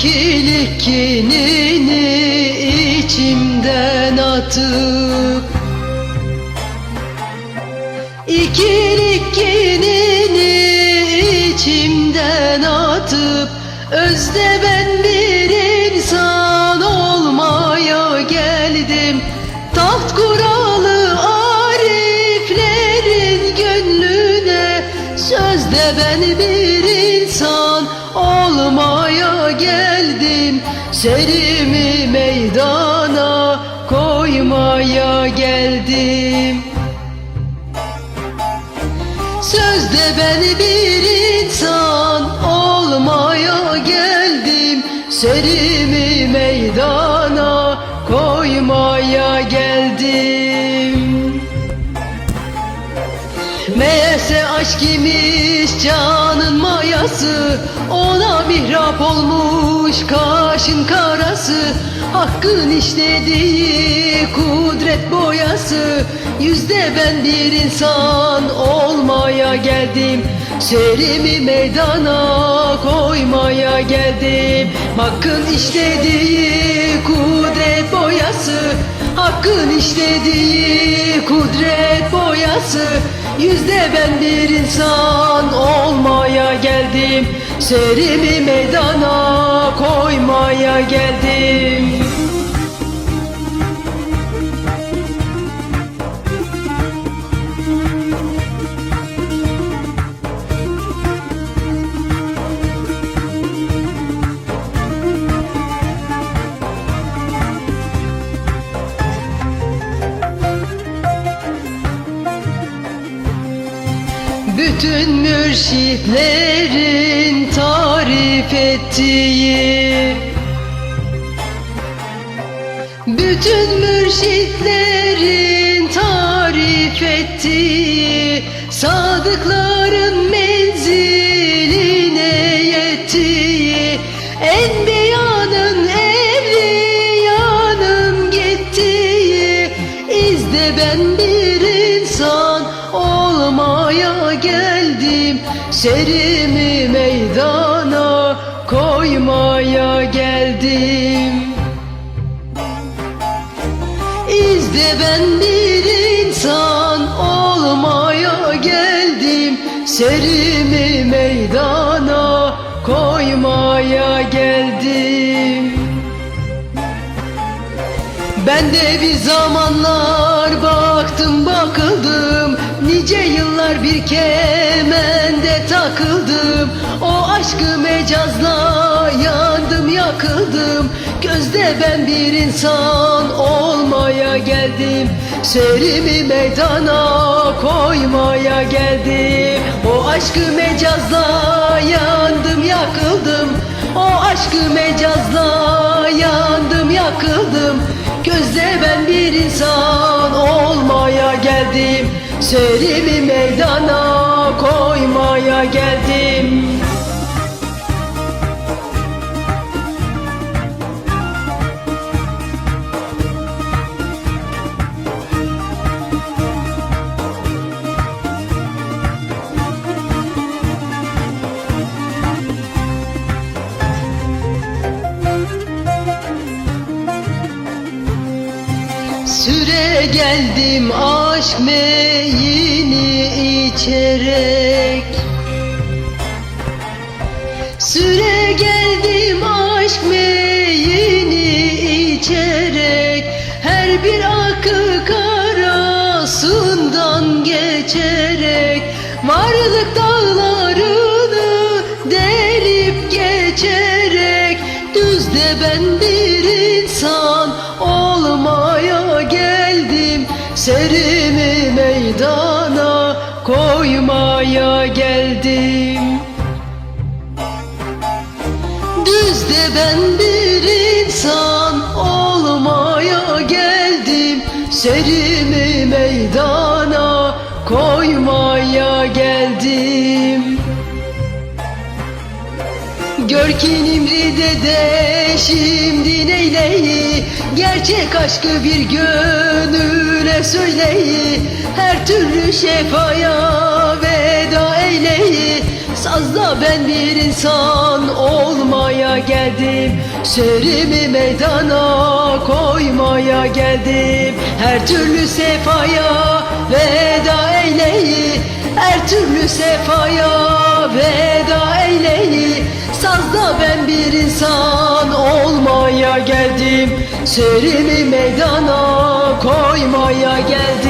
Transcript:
Kinini içimden atıp İkilik içimden atıp Özde ben bir insan olmaya geldim. Taht kuralı ariflerin gönlüne Sözde ben bir insan olmaya geldim Serimi meydana koymaya geldim. Sözde ben bir insan olmaya geldim Serimi meydana koymaya aşk imiş canın mayası Ona mihrap olmuş kaşın karası. Hakkın işlediği kudret boyası Yüzde ben bir insan olmaya geldim. Serimi meydana koymaya geldim. Hakkın işlediği kudret boyası Hakkın işlediği kudret boyası Yüzde ben bir insan olmaya geldim. Serimi meydana koymaya geldim Bütün mürşitlerin tarif ettiği Bütün mürşitlerin tarif ettiği Sadıkların menziline yettiği Enbiyanın evliyanın gittiği İzde ben bir Serimi meydana koymaya geldim. İzde ben bir insan olmaya geldim. Serimi meydana koymaya geldim. Ben de bir zamanlar baktım bakıldım. Nice yıllar bir O aşkı mecazla yandım yakıldım. Gözde ben bir insan olmaya geldim. Serimi meydana koymaya geldim. O aşkı mecazla yandım yakıldım. O aşkı mecazla yandım yakıldım. Gözde ben bir insan olmaya geldim. Serimi meydana koymaya geldim Süre geldim aşk meyini içerek. Süre geldim aşk meyini içerek. Her bir akı arasından geçerek. Varlık dağlarını delip geçerek. Düzde ben bir insan Serimi meydana koymaya geldim. Düzde ben bir insan olmaya geldim. Serimi meydana koymaya geldim. Gör ki Nimri'de de şimdi neyleyi Gerçek aşkı bir gönüle söyleyi Her türlü şefaya veda eyleyi. Sazda ben bir insan olmaya geldim Serimi meydana koymaya geldim. Her türlü sefaya veda eyleyi Her türlü sefaya veda eyleyi. Sazda ben bir Serimi meydana koymaya geldim